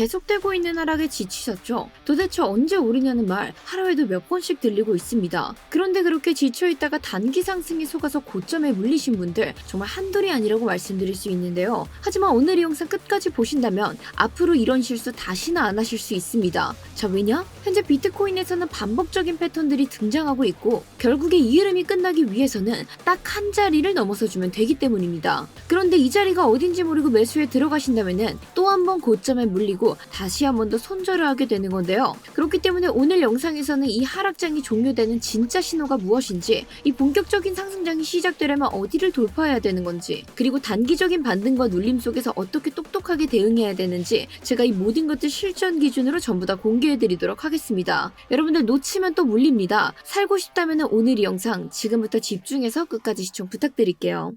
계속되고 있는 하락에 지치셨죠? 도대체 언제 오르냐는 말 하루에도 몇 번씩 들리고 있습니다. 그런데 그렇게 지쳐있다가 단기 상승에 속아서 고점에 물리신 분들 정말 한둘이 아니라고 말씀드릴 수 있는데요. 하지만 오늘 이 영상 끝까지 보신다면 앞으로 이런 실수 다시는 안 하실 수 있습니다. 자, 왜냐? 현재 비트코인에서는 반복적인 패턴들이 등장하고 있고 결국에 이 흐름이 끝나기 위해서는 딱 한 자리를 넘어서 주면 되기 때문입니다. 그런데 이 자리가 어딘지 모르고 매수에 들어가신다면은 또 한 번 고점에 물리고 다시 한 번 더 손절을 하게 되는 건데요. 그렇기 때문에 오늘 영상에서는 이 하락장이 종료되는 진짜 신호가 무엇인지, 이 본격적인 상승장이 시작되려면 어디를 돌파해야 되는 건지, 그리고 단기적인 반등과 눌림 속에서 어떻게 똑똑하게 대응해야 되는지 제가 이 모든 것들 실전 기준으로 전부 다 공개해 드리도록 하겠습니다. 여러분들 놓치면 또 물립니다. 살고 싶다면 오늘 이 영상 지금부터 집중해서 끝까지 시청 부탁드릴게요.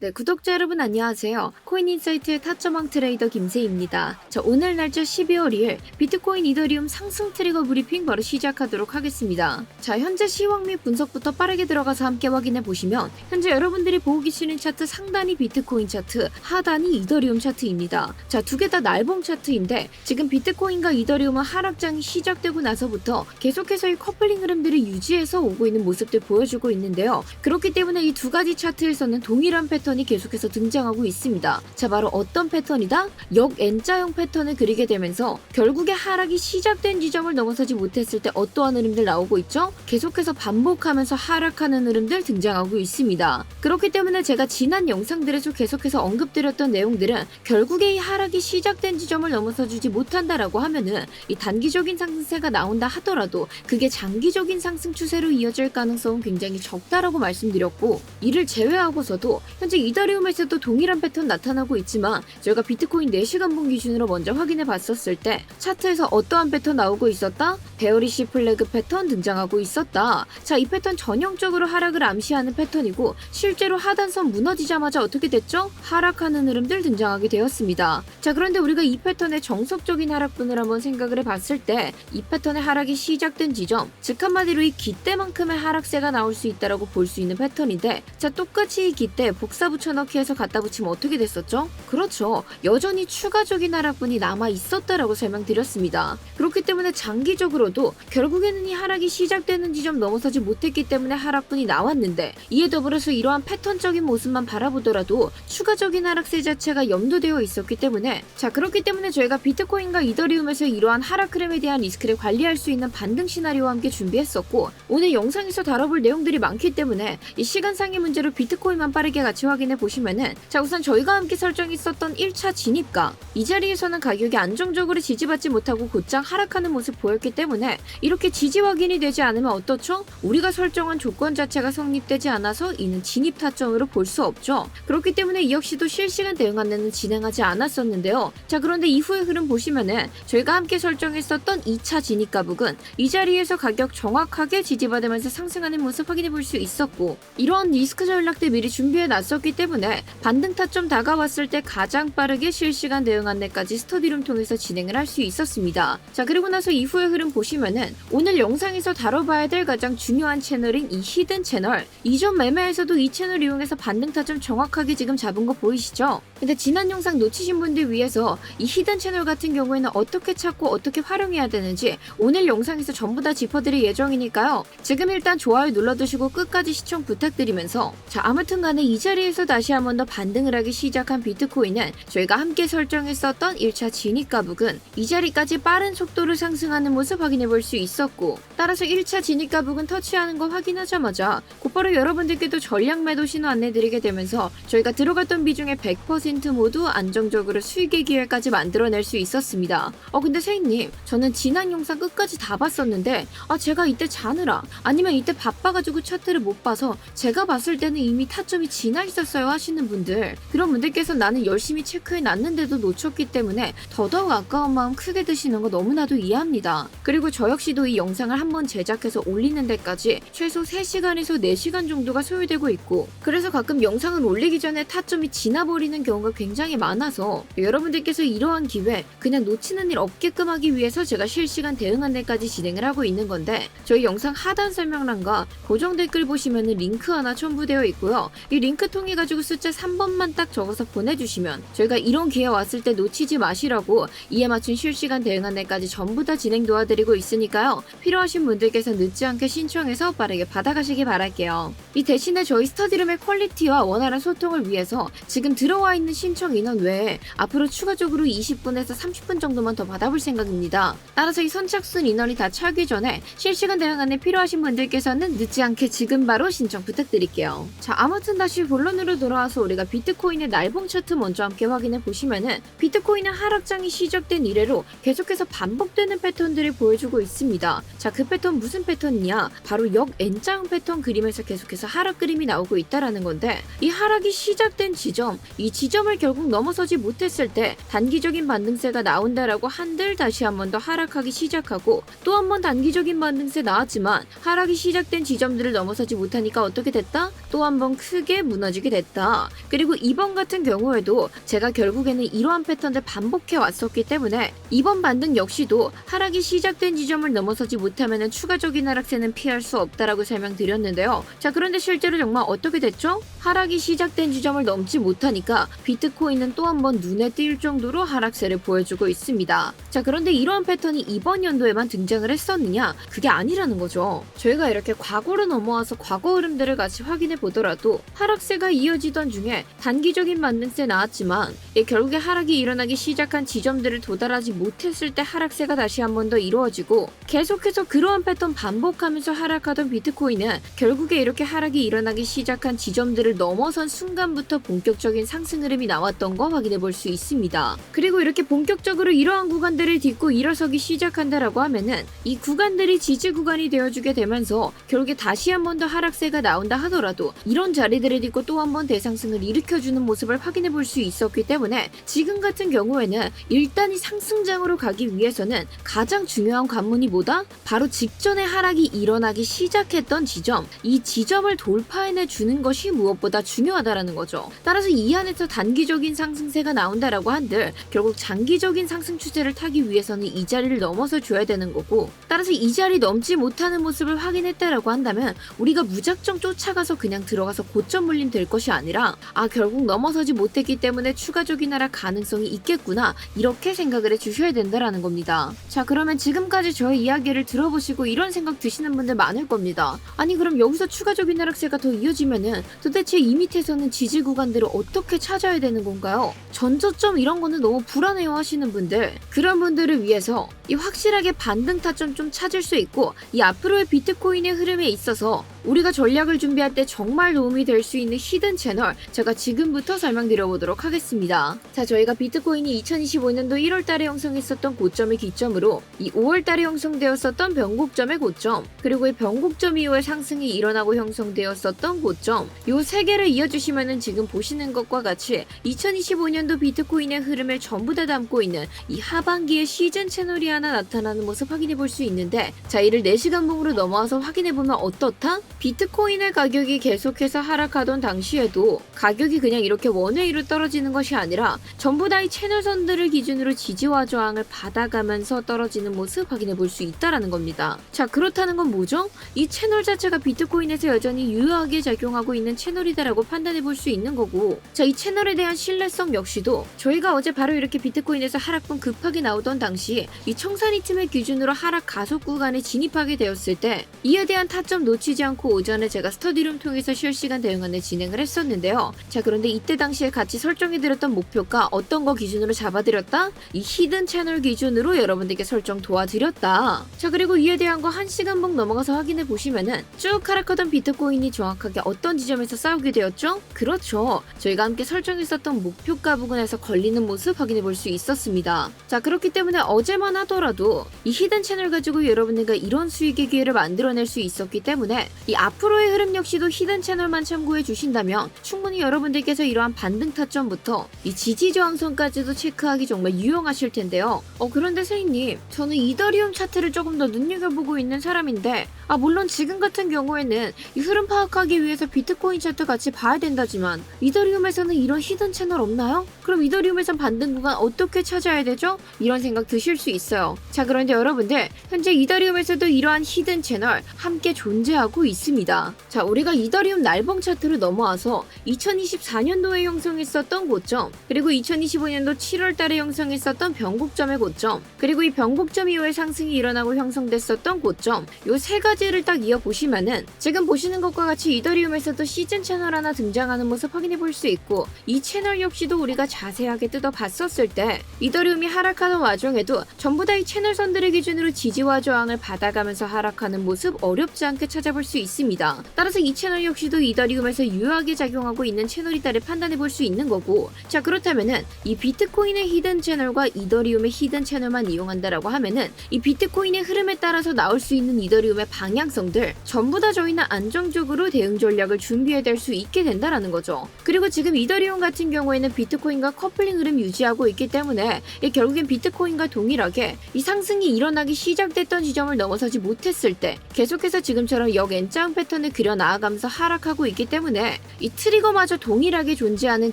네, 구독자 여러분 안녕하세요. 코인인사이트의 타점왕 트레이더 김세입니다. 자, 오늘 날짜 12월 2일 비트코인 이더리움 상승 트리거 브리핑 바로 시작하도록 하겠습니다. 자, 현재 시황 및 분석부터 빠르게 들어가서 함께 확인해 보시면 현재 여러분들이 보고 계시는 차트 상단이 비트코인 차트, 하단이 이더리움 차트입니다. 자, 두 개 다 날봉 차트인데 지금 비트코인과 이더리움은 하락장이 시작되고 나서부터 계속해서 이 커플링 흐름들을 유지해서 오고 있는 모습들 보여주고 있는데요. 그렇기 때문에 이 두 가지 차트에서는 동일한 패턴 이 계속해서 등장하고 있습니다. 자, 바로 어떤 패턴이다? 역 N자형 패턴을 그리게 되면서 결국에 하락이 시작된 지점을 넘어서지 못했을 때 어떠한 흐름들 나오고 있죠? 계속해서 반복하면서 하락하는 흐름들 등장하고 있습니다. 그렇기 때문에 제가 지난 영상들에서 계속해서 언급드렸던 내용들은 결국에 이 하락이 시작된 지점을 넘어서 주지 못한다라고 하면은 이 단기적인 상승세가 나온다 하더라도 그게 장기적인 상승 추세로 이어질 가능성은 굉장히 적다라고 말씀드렸고 이를 제외하고서도 현재 이더리움에서도 동일한 패턴 나타나고 있지만 저희가 비트코인 4시간 분 기준으로 먼저 확인해 봤었을 때 차트에서 어떠한 패턴 나오고 있었다? 베어리시 플래그 패턴 등장하고 있었다. 자, 이 패턴 전형적으로 하락을 암시하는 패턴이고 실제로 하단선 무너지자마자 어떻게 됐죠? 하락하는 흐름들 등장하게 되었습니다. 자, 그런데 우리가 이 패턴의 정석적인 하락분을 한번 생각을 해봤을 때 이 패턴의 하락이 시작된 지점, 즉 한마디로 이 기대만큼의 하락세가 나올 수 있다라고 볼 수 있는 패턴인데 자, 똑같이 이 기대 복사 붙여넣기 해서 갖다 붙이면 어떻게 됐었죠? 그렇죠. 여전히 추가적인 하락분이 남아 있었다라고 설명드렸습니다. 그렇기 때문에 장기적으로도 결국에는 이 하락이 시작되는 지점 넘어서지 못했기 때문에 하락분이 나왔는데 이에 더불어서 이러한 패턴적인 모습만 바라보더라도 추가적인 하락세 자체가 염두되어 있었기 때문에 자 그렇기 때문에 저희가 비트코인과 이더리움에서 이러한 하락 흐름에 대한 리스크를 관리할 수 있는 반등 시나리오와 함께 준비했었고 오늘 영상에서 다뤄볼 내용들이 많기 때문에 이 시간상의 문제로 비트코인만 빠르게 같이 확인해 보시면은 자 우선 저희가 함께 설정했었던 1차 진입가 이 자리에서는 가격이 안정적으로 지지받지 못하고 곧장 하락하는 모습 보였기 때문에 이렇게 지지 확인이 되지 않으면 어떻죠? 우리가 설정한 조건 자체가 성립되지 않아서 이는 진입 타점으로 볼 수 없죠. 그렇기 때문에 이 역시도 실시간 대응 안내는 진행하지 않았었는데 요. 자 그런데 이후의 흐름 보시면은 저희가 함께 설정했었던 2차 진입 가북은 이 자리에서 가격 정확하게 지지받으면서 상승하는 모습 확인해 볼 수 있었고 이러한 리스크 전략들 미리 준비해 놨었기 때문에 반등 타점 다가왔을 때 가장 빠르게 실시간 대응 안내까지 스터디룸 통해서 진행을 할 수 있었습니다. 자 그리고 나서 이후의 흐름 보시면은 오늘 영상에서 다뤄봐야 될 가장 중요한 채널인 이 히든 채널 이전 매매에서도 이 채널 이용해서 반등 타점 정확하게 지금 잡은 거 보이시죠? 근데 지난 영상 놓치신 분들 위해서 이 히든 채널 같은 경우에는 어떻게 찾고 어떻게 활용해야 되는지 오늘 영상에서 전부 다 짚어드릴 예정이니까요. 지금 일단 좋아요 눌러두시고 끝까지 시청 부탁드리면서 자 아무튼 간에 이 자리에서 다시 한 번 더 반등을 하기 시작한 비트코인은 저희가 함께 설정했었던 1차 진입 가북은 이 자리까지 빠른 속도로 상승하는 모습 확인해 볼 수 있었고 따라서 1차 진입 가북은 터치하는 거 확인하자마자 곧바로 여러분들께도 전략 매도 신호 안내 드리게 되면서 저희가 들어갔던 비중의 100% 모두 안정적으로 수익의 기회까지 만들어낼 수 있었습니다. 어 근데 세인님 저는 지난 영상 끝까지 다 봤었는데 아 제가 이때 자느라 아니면 이때 바빠가지고 차트를 못 봐서 제가 봤을 때는 이미 타점이 지나 있었어요 하시는 분들 그런 분들께서 나는 열심히 체크해 놨는데도 놓쳤기 때문에 더더욱 아까운 마음 크게 드시는 거 너무나도 이해합니다. 그리고 저 역시도 이 영상을 한번 제작해서 올리는 데까지 최소 3시간에서 4시간 정도가 소요되고 있고 그래서 가끔 영상을 올리기 전에 타점이 지나버리는 경우 가 굉장히 많아서 여러분들께서 이러한 기회 그냥 놓치는 일 없게끔 하기 위해서 제가 실시간 대응 안내까지 진행을 하고 있는 건데 저희 영상 하단 설명란과 고정 댓글 보시면 링크 하나 첨부되어 있고요. 이 링크 통해 해가지고 숫자 3번만 딱 적어서 보내주시면 저희가 이런 기회 왔을 때 놓치지 마시라고 이에 맞춘 실시간 대응 안내까지 전부 다 진행 도와드리고 있으니까요. 필요하신 분들께서 늦지 않게 신청해서 빠르게 받아가시기 바랄게요. 이 대신에 저희 스터디룸의 퀄리티와 원활한 소통을 위해서 지금 들어와 있는 신청 인원 외에 앞으로 추가적으로 20분에서 30분 정도만 더 받아볼 생각입니다. 따라서 이 선착순 인원이 다 차기 전에 실시간 대응 안내 필요하신 분들께서는 늦지 않게 지금 바로 신청 부탁드릴게요. 자, 아무튼 다시 본론으로 돌아와서 우리가 비트코인의 날봉 차트 먼저 함께 확인해 보시면은 비트코인의 하락장이 시작된 이래로 계속해서 반복되는 패턴들을 보여주고 있습니다. 자, 그 패턴 무슨 패턴이냐? 바로 역 N자 패턴 그림에서 계속해서 하락 그림이 나오고 있다라는 건데 이 하락이 시작된 지점, 이 지점 을 결국 넘어서지 못했을 때 단기적인 반등세가 나온다라고 한들 다시 한 번 더 하락하기 시작하고 또 한 번 단기적인 반등세 나왔지만 하락이 시작된 지점들을 넘어서지 못하니까 어떻게 됐다? 또 한 번 크게 무너지게 됐다. 그리고 이번 같은 경우에도 제가 결국에는 이러한 패턴을 반복해 왔었기 때문에 이번 반등 역시도 하락이 시작된 지점을 넘어서지 못하면 추가적인 하락세는 피할 수 없다라고 설명드렸는데요. 자 그런데 실제로 정말 어떻게 됐죠? 하락이 시작된 지점을 넘지 못하니까 비트코인은 또 한 번 눈에 띌 정도로 하락세를 보여주고 있습니다. 자 그런데 이러한 패턴이 이번 연도에만 등장을 했었느냐? 그게 아니라는 거죠. 저희가 이렇게 과거로 넘어와서 과거 흐름들을 같이 확인해 보더라도 하락세가 이어지던 중에 단기적인 반등세 나왔지만 이 결국에 하락이 일어나기 시작한 지점들을 도달하지 못했을 때 하락세가 다시 한 번 더 이루어지고 계속해서 그러한 패턴 반복하면서 하락하던 비트코인은 결국에 이렇게 하락이 일어나기 시작한 지점들을 넘어선 순간부터 본격적인 상승 흐름이 나왔던 거 확인해 볼 수 있습니다. 그리고 이렇게 본격적으로 이러한 구간들을 딛고 일어서기 시작한다라고 하면은 이 구간들이 지지 구간이 되어주게 되면서 결국에 다시 한 번 더 하락세가 나온다 하더라도 이런 자리들을 딛고 또 한 번 대상승을 일으켜주는 모습을 확인해 볼 수 있었기 때문에 지금 같은 경우에는 일단 이 상승장으로 가기 위해서는 가장 중요한 관문이 뭐다? 바로 직전에 하락이 일어나기 시작했던 지점 이 지점을 돌파해내 주는 것이 무엇보다 중요하다라는 거죠. 따라서 이 안에서 단기적인 상승세가 나온다라고 한들 결국 장기적인 상승 추세를 타기 위해서는 이 자리를 넘어서 줘야 되는 거고 따라서 이 자리 넘지 못하는 모습을 확인했다라고 한다면 우리가 무작정 쫓아가서 그냥 들어가서 고점 물림 될 것이 아니라 아 결국 넘어서지 못했기 때문에 추가적인 하락 가능성이 있겠구나 이렇게 생각을 해주셔야 된다라는 겁니다. 자 그러면 지금까지 저의 이야기를 들어보시고 이런 생각 드시는 분들 많을 겁니다. 아니 그럼 여기서 추가적인 하락세가 더 이어지면은 도대체 이 밑에서는 지지 구간들을 어떻게 찾아야 되는 건가요? 전저점 이런 거는 너무 불안해요 하시는 분들 그런 분들을 위해서 이 확실하게 반등 타점 좀 찾을 수 있고 이 앞으로의 비트코인의 흐름에 있어서 우리가 전략을 준비할 때 정말 도움이 될 수 있는 히든 채널 제가 지금부터 설명드려 보도록 하겠습니다. 자 저희가 비트코인이 2025년도 1월 달에 형성했었던 고점을 기점으로 이 5월 달에 형성되었었던 변곡점의 고점 그리고 이 변곡점 이후에 상승이 일어나고 형성되었었던 고점 요 세 개를 이어주시면은 지금 보시는 것과 같이 2025년도 비트코인의 흐름을 전부 다 담고 있는 이 하반기의 시즌 채널이 하나 나타나는 모습 확인해 볼 수 있는데 자 이를 4시간 봉으로 넘어와서 확인해 보면 어떻다? 비트코인의 가격이 계속해서 하락하던 당시에도 가격이 그냥 이렇게 원웨이로 떨어지는 것이 아니라 전부 다 이 채널선들을 기준으로 지지와 저항을 받아가면서 떨어지는 모습 확인해 볼 수 있다라는 겁니다. 자 그렇다는 건 뭐죠? 이 채널 자체가 비트코인에서 여전히 유효하게 작용하고 있는 채널이다라고 판단해 볼 수 있는 거고 자 이 채널에 대한 신뢰성 역시도 저희가 어제 바로 이렇게 비트코인에서 하락분 급하게 나오던 당시 이 청산이 틈을 기준으로 하락 가속 구간에 진입하게 되었을 때 이에 대한 타점 놓치지 않고 오전에 제가 스터디룸 통해서 실시간 대응안을 진행을 했었는데요. 자 그런데 이때 당시에 같이 설정해드렸던 목표가 어떤 거 기준으로 잡아드렸다? 이 히든 채널 기준으로 여러분들께 설정 도와드렸다. 자 그리고 이에 대한 거 한 시간 봉 넘어가서 확인해 보시면은 쭉 하락하던 비트코인이 정확하게 어떤 지점에서 싸우게 되었죠? 그렇죠. 저희가 함께 설정했었던 목표가 부근에서 걸리는 모습 확인해 볼 수 있었습니다. 자 그렇기 때문에 어제만 하더라도 이 히든 채널 가지고 여러분들과 이런 수익의 기회를 만들어낼 수 있었기 때문에 이 앞으로의 흐름 역시도 히든 채널만 참고해 주신다면 충분히 여러분들께서 이러한 반등 타점부터 이 지지 저항선까지도 체크하기 정말 유용하실 텐데요. 어 그런데 세인님 저는 이더리움 차트를 조금 더 눈여겨보고 있는 사람인데 아 물론 지금 같은 경우에는 이 흐름 파악하기 위해서 비트코인 차트 같이 봐야 된다지만 이더리움에서는 이런 히든 채널 없나요? 그럼 이더리움에선 반등 구간 어떻게 찾아야 되죠? 이런 생각 드실 수 있어요. 자 그런데 여러분들 현재 이더리움에서도 이러한 히든 채널 함께 존재하고 있습니다. 자 우리가 이더리움 날봉 차트로 넘어와서 2024년도에 형성했었던 고점 그리고 2025년도 7월 달에 형성했었던 변곡점의 고점 그리고 이 변곡점 이후에 상승이 일어나고 형성됐었던 고점 요세 가지 를 딱 이어 보시면은 지금 보시는 것과 같이 이더리움에서도 시즌 채널 하나 등장하는 모습 확인해 볼 수 있고 이 채널 역시도 우리가 자세하게 뜯어 봤었을 때 이더리움이 하락하는 와중에도 전부 다 이 채널 선들의 기준으로 지지와 저항을 받아가면서 하락하는 모습 어렵지 않게 찾아볼 수 있습니다. 따라서 이 채널 역시도 이더리움에서 유효하게 작용하고 있는 채널이다를 판단해 볼 수 있는 거고 자 그렇다면은 이 비트코인의 히든 채널과 이더리움의 히든 채널만 이용한다라고 하면은 이 비트코인의 흐름에 따라서 나올 수 있는 이더리움의 방 향성들 전부 다 저희는 안정적으로 대응 전략을 준비해야 될수 있게 된다라는 거죠. 그리고 지금 이더리움 같은 경우에는 비트코인과 커플링 흐름 유지하고 있기 때문에 이 결국엔 비트코인과 동일하게 이 상승이 일어나기 시작됐던 지점을 넘어서지 못했을 때 계속해서 지금처럼 역 N자형 패턴을 그려 나아가면서 하락하고 있기 때문에 이 트리거마저 동일하게 존재하는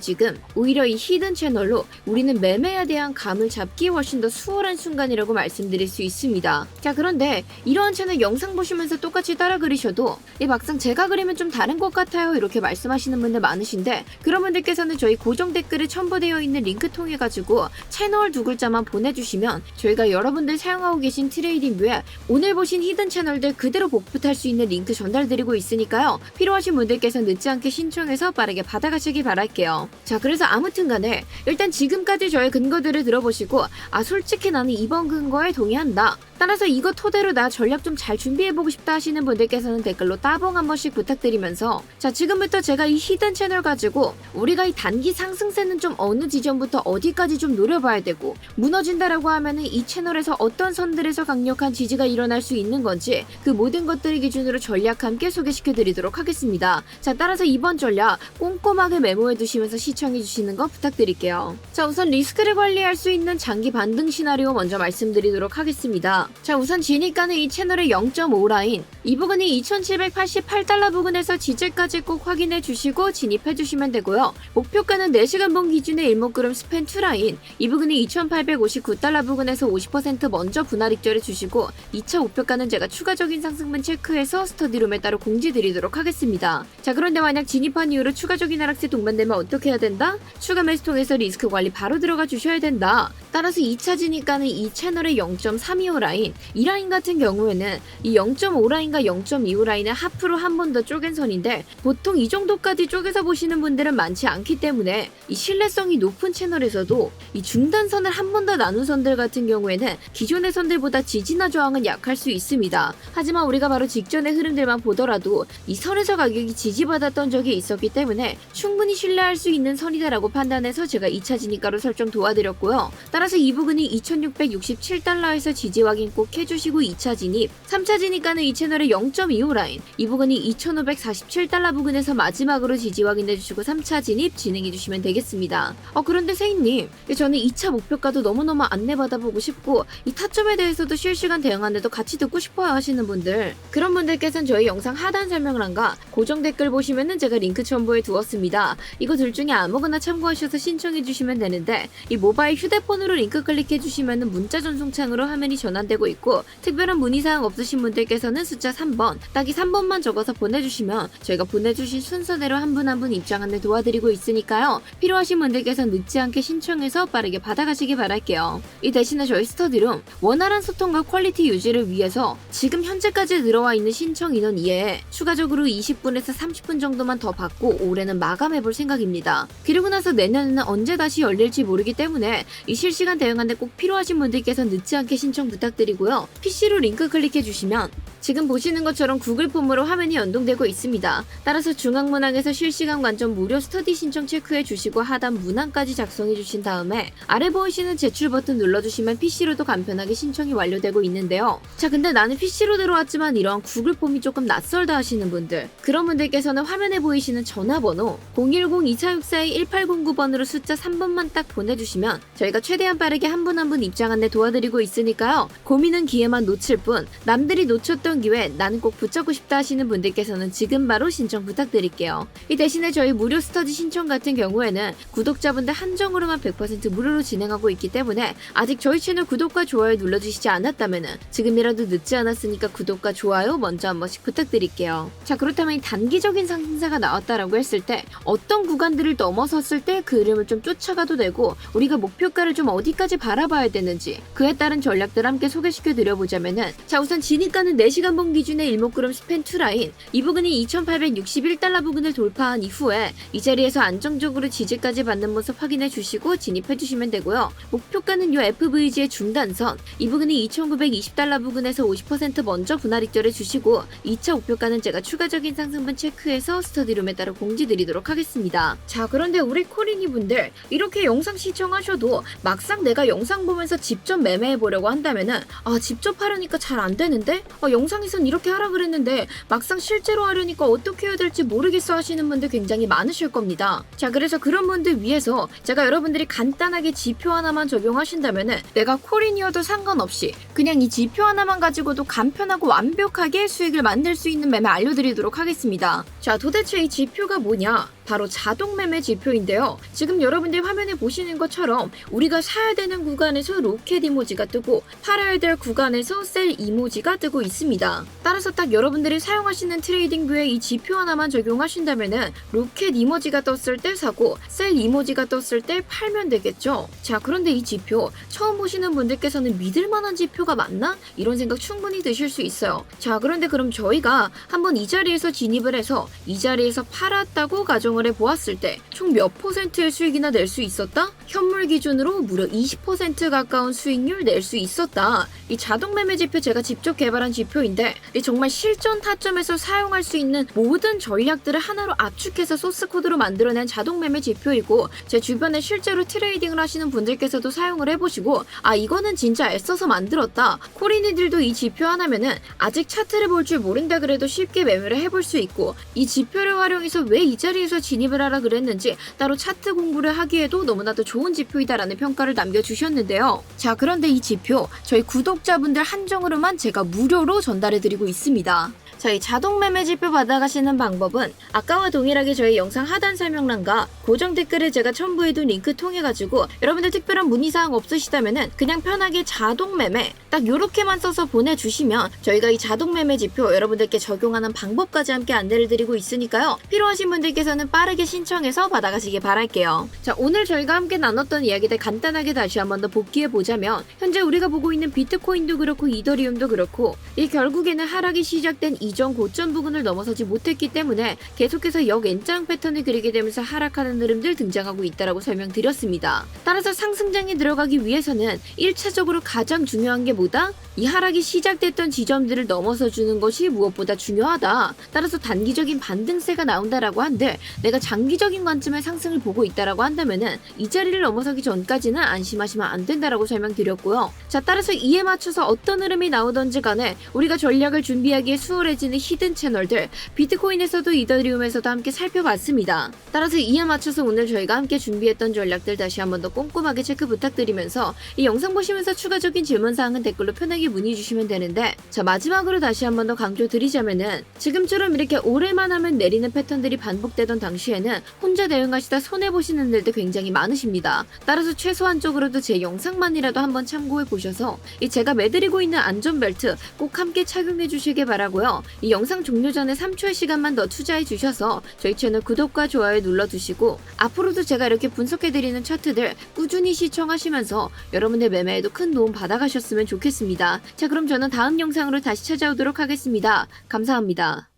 지금 오히려 이 히든 채널로 우리는 매매에 대한 감을 잡기 훨씬 더 수월한 순간이라고 말씀드릴 수 있습니다. 자 그런데 이러한 채널 영상 보시면 서 똑같이 따라 그리셔도 이 막상 제가 그리면 좀 다른 것 같아요. 이렇게 말씀하시는 분들 많으신데 그런 분들께서는 저희 고정 댓글에 첨부되어 있는 링크 통해 가지고 채널 두 글자만 보내주시면 저희가 여러분들 사용하고 계신 트레이딩 뷰에 오늘 보신 히든 채널들 그대로 복붙할 수 있는 링크 전달드리고 있으니까요. 필요하신 분들께서 늦지 않게 신청해서 빠르게 받아가시기 바랄게요. 자 그래서 아무튼 간에 일단 지금까지 저의 근거들을 들어보시고 아 솔직히 나는 이번 근거에 동의한다 따라서 이거 토대로 나 전략 좀 잘 준비해보고 싶다 하시는 분들께서는 댓글로 따봉 한 번씩 부탁드리면서 자 지금부터 제가 이 히든 채널 가지고 우리가 이 단기 상승세는 좀 어느 지점부터 어디까지 좀 노려봐야 되고 무너진다라고 하면은 이 채널에서 어떤 선들에서 강력한 지지가 일어날 수 있는 건지 그 모든 것들을 기준으로 전략 함께 소개시켜 드리도록 하겠습니다. 자 따라서 이번 전략 꼼꼼하게 메모해 두시면서 시청해 주시는 거 부탁드릴게요. 자 우선 리스크를 관리할 수 있는 장기 반등 시나리오 먼저 말씀드리도록 하겠습니다. 자 우선 지니까는 이 채널의 0.5 라인 이 부분이 2788달러 부근에서 지지까지 꼭 확인해 주시고 진입해 주시면 되고요. 목표가는 4시간 봉 기준의 일목그램 스팬 2 라인 이 부분이 2859달러 부근에서 50% 먼저 분할 익절해 주시고 2차 목표가는 제가 추가적인 상승분 체크해서 스터디룸에 따로 공지 드리도록 하겠습니다. 자 그런데 만약 진입한 이후로 추가적인 하락세 동반되면 어떻게 해야 된다? 추가 매수 통해서 리스크 관리 바로 들어가 주셔야 된다. 따라서 2차 진입가는 이 채널의 0.325 라인 이 라인 같은 경우에는 이 0.5 라인과 0.25 라인을 하프로 한 번 더 쪼갠 선인데 보통 이 정도까지 쪼개서 보시는 분들은 많지 않기 때문에 이 신뢰성이 높은 채널에서도 이 중단선을 한 번 더 나눈 선들 같은 경우에는 기존의 선들보다 지지나 저항은 약할 수 있습니다. 하지만 우리가 바로 직전의 흐름들만 보더라도 이 선에서 가격이 지지받았던 적이 있었기 때문에 충분히 신뢰할 수 있는 선이다라고 판단해서 제가 2차 진입가로 설정 도와드렸고요. 따라 서 이 부분이 2667달러에서 지지 확인 꼭 해주시고 2차 진입, 3차 진입가는 이 채널의 0.25 라인, 이 부분이 2547달러 부근에서 마지막으로 지지 확인해주시고 3차 진입 진행해주시면 되겠습니다. 어 그런데 세인님, 저는 2차 목표가도 너무너무 안내받아보고 싶고 이 타점에 대해서도 실시간 대응 안내도 같이 듣고 싶어요 하시는 분들 그런 분들께서는 저희 영상 하단 설명란과 고정 댓글 보시면은 제가 링크 첨부해 두었습니다. 이거 둘 중에 아무거나 참고하셔서 신청해 주시면 되는데 이 모바일 휴대폰으로 링크 클릭해 주시면은 문자 전송창으로 화면이 전환되고 있고 특별한 문의사항 없으신 분들께서는 숫자 3번 딱이 3번만 적어서 보내주시면 저희가 보내주신 순서대로 한 분 한분 입장 안내 도와드리고 있으니까요. 필요하신 분들께서 늦지 않게 신청해서 빠르게 받아가시기 바랄게요. 이 대신에 저희 스터디룸 원활한 소통과 퀄리티 유지를 위해서 지금 현재까지 들어와 있는 신청 인원 이외에 추가적으로 20분에서 30분 정도만 더 받고 올해는 마감해볼 생각입니다. 그리고 나서 내년에는 언제 다시 열릴지 모르기 때문에 이 실시 간 대응 안내 꼭 필요하신 분들께서 늦지 않게 신청 부탁드리고요. PC로 링크 클릭해 주시면 지금 보시는 것처럼 구글 폼으로 화면이 연동되고 있습니다. 따라서 중앙문항에서 실시간 관점 무료 스터디 신청 체크해 주시고 하단 문항까지 작성해 주신 다음에 아래 보이시는 제출 버튼 눌러주시면 PC로도 간편하게 신청이 완료되고 있는데요. 자 근데 나는 PC로 들어왔지만 이런 구글 폼이 조금 낯설다 하시는 분들 그런 분들께서는 화면에 보이시는 전화번호 010-2464-1809번으로 숫자 3번만 딱 보내주시면 저희가 최대한 빠르게 한 분 한 분 입장 안내 도와드리고 있으니까요. 고민은 기회만 놓칠 뿐 남들이 놓쳤던 기회 나는 꼭 붙잡고 싶다 하시는 분들께서는 지금 바로 신청 부탁드릴게요. 이 대신에 저희 무료 스터디 신청 같은 경우에는 구독자분들 한정으로만 100% 무료로 진행하고 있기 때문에 아직 저희 채널 구독과 좋아요 눌러주시지 않았다면 지금이라도 늦지 않았으니까 구독과 좋아요 먼저 한 번씩 부탁드릴게요. 자 그렇다면 이 단기적인 상승세가 나왔다라고 했을 때 어떤 구간들을 넘어섰을 때 그 흐름을 좀 쫓아가도 되고 우리가 목표가를 좀 어디 까지 바라봐야 되는지 그에 따른 전략들 함께 소개시켜 드려보자면은 자 우선 진입가는 4시간 봉 기준의 일목그램 스팬 투라인 이 부분이 2861달러 부근을 돌파한 이후에 이 자리에서 안정적으로 지지까지 받는 모습 확인해 주시고 진입해 주시면 되고요. 목표가는 요 FVG의 중단선 이 부분이 2920달러 부근에서 50% 먼저 분할 입절해 주시고 2차 목표가는 제가 추가적인 상승분 체크해서 스터디룸에 따라 공지 드리도록 하겠습니다. 자 그런데 우리 코리니 분들 이렇게 영상 시청하셔도 막상 내가 영상 보면서 직접 매매해 보려고 한다면은 아 직접 하려니까 잘 안 되는데 어, 영상에선 이렇게 하라 그랬는데 막상 실제로 하려니까 어떻게 해야 될지 모르겠어 하시는 분들 굉장히 많으실 겁니다. 자 그래서 그런 분들 위해서 제가 여러분들이 간단하게 지표 하나만 적용하신다면은 내가 코린이어도 상관없이 그냥 이 지표 하나만 가지고도 간편하고 완벽하게 수익을 만들 수 있는 매매 알려드리도록 하겠습니다. 자 도대체 이 지표가 뭐냐? 바로 자동 매매 지표인데요. 지금 여러분들 화면에 보시는 것처럼 우리가 사야 되는 구간에서 로켓 이모지가 뜨고 팔아야 될 구간에서 셀 이모지가 뜨고 있습니다. 따라서 딱 여러분들이 사용하시는 트레이딩 뷰에 이 지표 하나만 적용하신다면은 로켓 이모지가 떴을 때 사고 셀 이모지가 떴을 때 팔면 되겠죠. 자, 그런데 이 지표 처음 보시는 분들께서는 믿을 만한 지표가 맞나? 이런 생각 충분히 드실 수 있어요. 자, 그런데 그럼 저희가 한번 이 자리에서 진입을 해서 이 자리에서 팔았다고 가정 을 해 보았을 때 총 몇 퍼센트의 수익이나 낼 수 있었다? 현물 기준으로 무려 20% 가까운 수익률 낼 수 있었다. 이 자동 매매 지표 제가 직접 개발한 지표인데 이 정말 실전 타점에서 사용할 수 있는 모든 전략들을 하나로 압축해서 소스 코드로 만들어낸 자동 매매 지표이고 제 주변에 실제로 트레이딩을 하시는 분들께서도 사용을 해보시고 아 이거는 진짜 애써서 만들었다. 코리니들도 이 지표 하나면은 아직 차트를 볼 줄 모른다 그래도 쉽게 매매를 해볼 수 있고 이 지표를 활용해서 왜 이 자리에서 진입을 하라 그랬는지 따로 차트 공부를 하기에도 너무나도 좋은 지표이다라는 평가를 남겨주셨는데요. 자 그런데 이 지표 저희 구독자분들 한정으로만 제가 무료로 전달해드리고 있습니다. 저희 자동 매매 지표 받아가시는 방법은 아까와 동일하게 저희 영상 하단 설명란과 고정 댓글에 제가 첨부해둔 링크 통해 가지고 여러분들 특별한 문의사항 없으시다면은 그냥 편하게 자동 매매 딱 요렇게만 써서 보내주시면 저희가 이 자동 매매 지표 여러분들께 적용하는 방법까지 함께 안내를 드리고 있으니까요. 필요하신 분들께서는 빠르게 신청해서 받아가시길 바랄게요. 자 오늘 저희가 함께 나눴던 이야기들 간단하게 다시 한번 더 복귀해 보자면 현재 우리가 보고 있는 비트코인도 그렇고 이더리움도 그렇고 이 결국에는 하락이 시작된 이전 고점 부근을 넘어서지 못했기 때문에 계속해서 역엔장 패턴을 그리게 되면서 하락하는 흐름들 등장하고 있다라고 설명드렸습니다. 따라서 상승장에 들어가기 위해서는 1차적으로 가장 중요한 게 뭐다? 이 하락이 시작됐던 지점들을 넘어서 주는 것이 무엇보다 중요하다. 따라서 단기적인 반등세가 나온다라고 한들 내가 장기적인 관점의 상승을 보고 있다라고 한다면은 이 자리를 넘어서기 전까지는 안심하시면 안 된다라고 설명드렸고요. 자, 따라서 이에 맞춰서 어떤 흐름이 나오던지 간에 우리가 전략을 준비하기에 수월해 지는 히든 채널들 비트코인에서도 이더리움에서도 함께 살펴봤습니다. 따라서 이에 맞춰서 오늘 저희가 함께 준비했던 전략들 다시 한번 더 꼼꼼하게 체크 부탁드리면서 이 영상 보시면서 추가적인 질문사항은 댓글로 편하게 문의 주시면 되는데 자 마지막으로 다시 한번 더 강조드리자면은 지금처럼 이렇게 오래만 하면 내리는 패턴들이 반복되던 당시에는 혼자 대응하시다 손해보시는 분들도 굉장히 많으십니다. 따라서 최소한적으로도 제 영상만이라도 한번 참고해 보셔서 이 제가 매드리고 있는 안전벨트 꼭 함께 착용해 주시길 바라고요. 이 영상 종료 전에 3초의 시간만 더 투자해 주셔서 저희 채널 구독과 좋아요 눌러주시고 앞으로도 제가 이렇게 분석해드리는 차트들 꾸준히 시청하시면서 여러분의 매매에도 큰 도움 받아가셨으면 좋겠습니다. 자 그럼 저는 다음 영상으로 다시 찾아오도록 하겠습니다. 감사합니다.